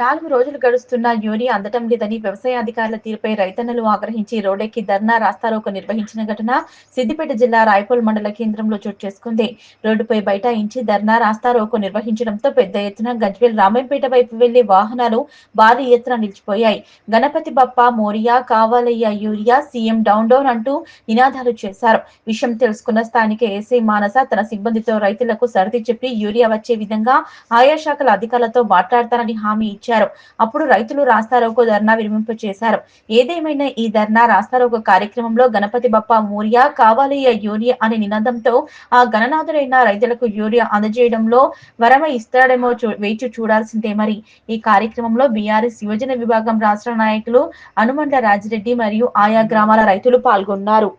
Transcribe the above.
నాలుగు రోజులు గడుస్తున్న యూరియా అందటం లేదని వ్యవసాయ అధికారుల తీరుపై రైతన్నలు ఆగ్రహించి రోడ్డెక్కి ధర్నా రాస్తారోకో నిర్వహించిన ఘటన సిద్దిపేట జిల్లా రాయపూల్ మండల కేంద్రంలో చోటు చేసుకుంది. రోడ్డుపై బైఠాయించి ధర్నా రాస్తారోకో నిర్వహించడంతో పెద్ద ఎత్తున గజ్వేల్ రామంపేట వైపు వెళ్ళే వాహనాలు భారీ ఎత్తున నిలిచిపోయాయి. గణపతి బప్ప మోరియా కావాలయ్య యూరియా సీఎం డౌన్ డౌన్ అంటూ నినాదాలు చేశారు. విషయం తెలుసుకున్న స్థానిక ఏసీ మానస తన సిబ్బందితో రైతులకు సర్ది చెప్పి యూరియా వచ్చే విధంగా ఆయా శాఖల అధికారులతో మాట్లాడతానని హామీ ఇచ్చారు. అప్పుడు రైతులు రాస్తారోకో ధర్నా విరమింపు చేశారు. ఏదేమైనా ఈ ధర్నా రాస్తారోకో కార్యక్రమంలో గణపతి బప్ప మూరియా కావాలయ్య యూరియా అనే నినాదంతో ఆ గణనాథుడైన రైతులకు యూరియా అందజేయడంలో వరమ ఇస్తాడేమో చూ- వేచి చూడాల్సిందే మరి. ఈ కార్యక్రమంలో బీఆర్ఎస్ యువజన విభాగం రాష్ట్ర నాయకులు అనుమండ్ల రాజిరెడ్డి మరియు ఆయా గ్రామాల రైతులు పాల్గొన్నారు.